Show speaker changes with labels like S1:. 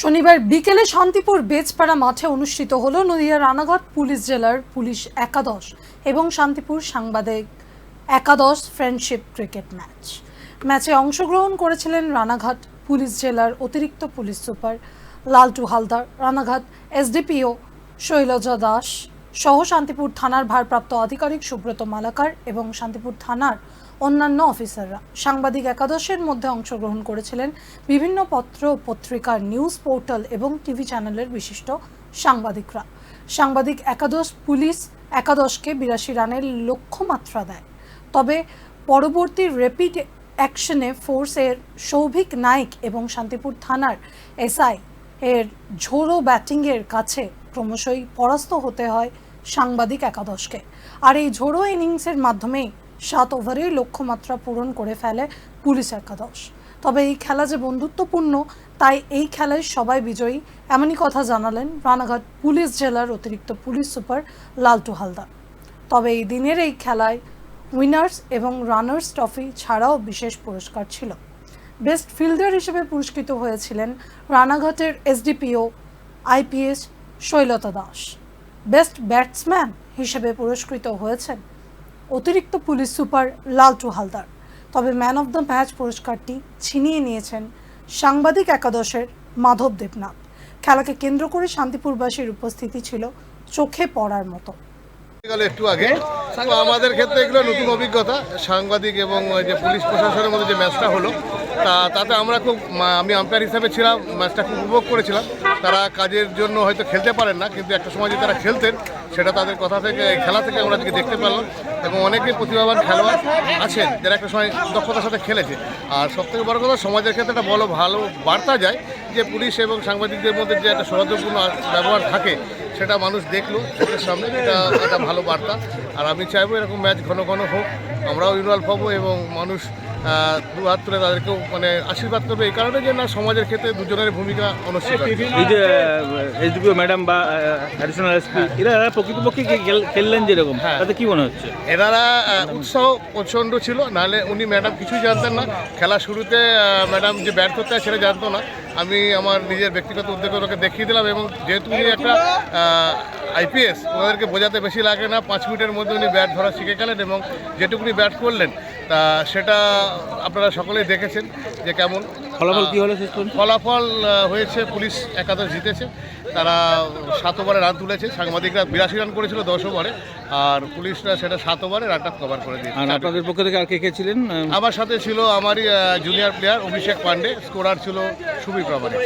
S1: শনিবার বিকেলে শান্তিপুর বেজপাড়া মাঠে অনুষ্ঠিত হল নদিয়া রানাঘাট পুলিশ জেলার পুলিশ একাদশ এবং শান্তিপুর সাংবাদিক একাদশ ফ্রেন্ডশিপ ক্রিকেট ম্যাচ। ম্যাচে অংশগ্রহণ করেছিলেন রানাঘাট পুলিশ জেলার অতিরিক্ত police super Laltu Haldar, Ranaghat SDPO Shailaja Das সহ শান্তিপুর থানার ভারপ্রাপ্ত আধিকারিক সুব্রত মালাকার এবং শান্তিপুর থানার অন্যান্য অফিসাররা। সাংবাদিক একাদশের মধ্যে অংশগ্রহণ করেছিলেন বিভিন্ন পত্র, পত্রিকার নিউজ পোর্টাল এবং টিভি চ্যানেলের বিশিষ্ট সাংবাদিকরা। সাংবাদিক একাদশ পুলিশ একাদশকে বিরাশি রানের লক্ষ্যমাত্রা দেয়। তবে পরবর্তী র্যাপিড অ্যাকশনে ফোর্সের সৌভিক নাইক এবং শান্তিপুর থানার এসআই এর ঝোড়ো ব্যাটিংয়ের কাছে ক্রমশই পরাস্ত হতে হয় সাংবাদিক একাদশকে। আর এই ঝোড়ো ইনিংসের মাধ্যমেই সাত ওভারেই লক্ষ্যমাত্রা পূরণ করে ফেলে পুলিশ একাদশ। তবে এই খেলা যে বন্ধুত্বপূর্ণ, তাই এই খেলায় সবাই বিজয়ী, এমনই কথা জানালেন রানাঘাট পুলিশ জেলার অতিরিক্ত পুলিশ সুপার লালটু হালদার। তবে এই দিনের এই খেলায় উইনার্স এবং রানার্স ট্রফি ছাড়াও বিশেষ পুরস্কার ছিল। বেস্ট ফিল্ডার হিসেবে পুরস্কৃত হয়েছিলেন রানাঘাটের SDPO IPS Shailata Das best batsman হিসেবে পুরস্কৃত হয়েছেন অতিরিক্ত পুলিশ সুপার লালটু হালদার। তবে ম্যান অফ দ্য ম্যাচ পুরস্কারটি ছিনিয়ে নিয়েছেন সাংবাদিক একাদশের মাধব দেবনাথ। খেলাকে কেন্দ্র করে শান্তিপুরবাসীর উপস্থিতি ছিল চোখে পড়ার মতো।
S2: একটু আগে। আমাদের ক্ষেত্রে এগুলো নতুন অভিজ্ঞতা। সাংবাদিক এবং যে পুলিশ প্রশাসনের মধ্যে যে ম্যাচটা হলো তা তাতে আমরা খুব আমি আম্পায়ার হিসাবে ছিলাম ম্যাচটা খুব উপভোগ করেছিলাম। তারা কাজের জন্য হয়তো খেলতে পারেন না, কিন্তু একটা সময় যে তারা খেলতেন, সেটা তাদের কথা থেকে, খেলা থেকে আমরা আজকে দেখতে পেলাম। এবং অনেকেই প্রতিভাবান খেলোয়াড় আছেন, যারা একটা সময় দক্ষতার সাথে খেলেছে। আর সবথেকে বড় কথা, সমাজের ক্ষেত্রে একটা বড় ভালো বার্তা যায় যে, পুলিশ এবং সাংবাদিকদের মধ্যে যে একটা সৌহার্দ্যপূর্ণ ব্যবহার থাকে, সেটা মানুষ দেখল, চোখের সামনে, এটা একটা ভালো বার্তা। আর আমি চাইব এরকম ম্যাচ ঘন ঘন হোক, আমরাও ইনভলভ হব এবং মানুষ আহ, তুলে তাদেরকেও মানে আশীর্বাদ করবে এই কারণে যে না সমাজের ক্ষেত্রে দুজনের ভূমিকা অনস্বীকার।
S3: এই যে এসডিপিও ম্যাডাম বা অ্যাডিশনাল এসপি এরা এরা প্রকৃতপক্ষে খেললেন যেরকম
S2: হ্যাঁ।
S3: তাতে কি মনে হচ্ছে?
S2: এনারা উৎসাহ প্রচণ্ড ছিল নাহলে উনি ম্যাডাম কিছুই জানতেন না। খেলা শুরুতে ম্যাডাম যে ব্যাট করতে হয় সেটা জানতো না। আমি আমার নিজের ব্যক্তিগত উদ্যোগে ওকে দেখিয়ে দিলাম এবং যেহেতু উনি একটা আইপিএস ওনাদেরকে বোঝাতে বেশি লাগে না। পাঁচ মিনিটের মধ্যে উনি ব্যাট ধরা শিখে গেলেন এবং যেটুকুনি ব্যাট করলেন তা সেটা আপনারা সকলেই দেখেছেন যে কেমন
S3: ফলাফল কী হলো
S2: ফলাফল হয়েছে পুলিশ একাদশ জিতেছে। তারা সাত ওভারে রান তুলেছে। সাংবাদিকরা বিরাশি রান করেছিল দশ ওভারে। আর পুলিশরা সেটা সাত ওভারে রানটা কভার করে
S3: আর
S2: দিয়েছে
S3: আপনাদের পক্ষ থেকে আর কে কে ছিলেন?
S2: আমার সাথে ছিল আমারই junior player Abhishek Pandey scorer ছিল সুবীর প্রামাণিক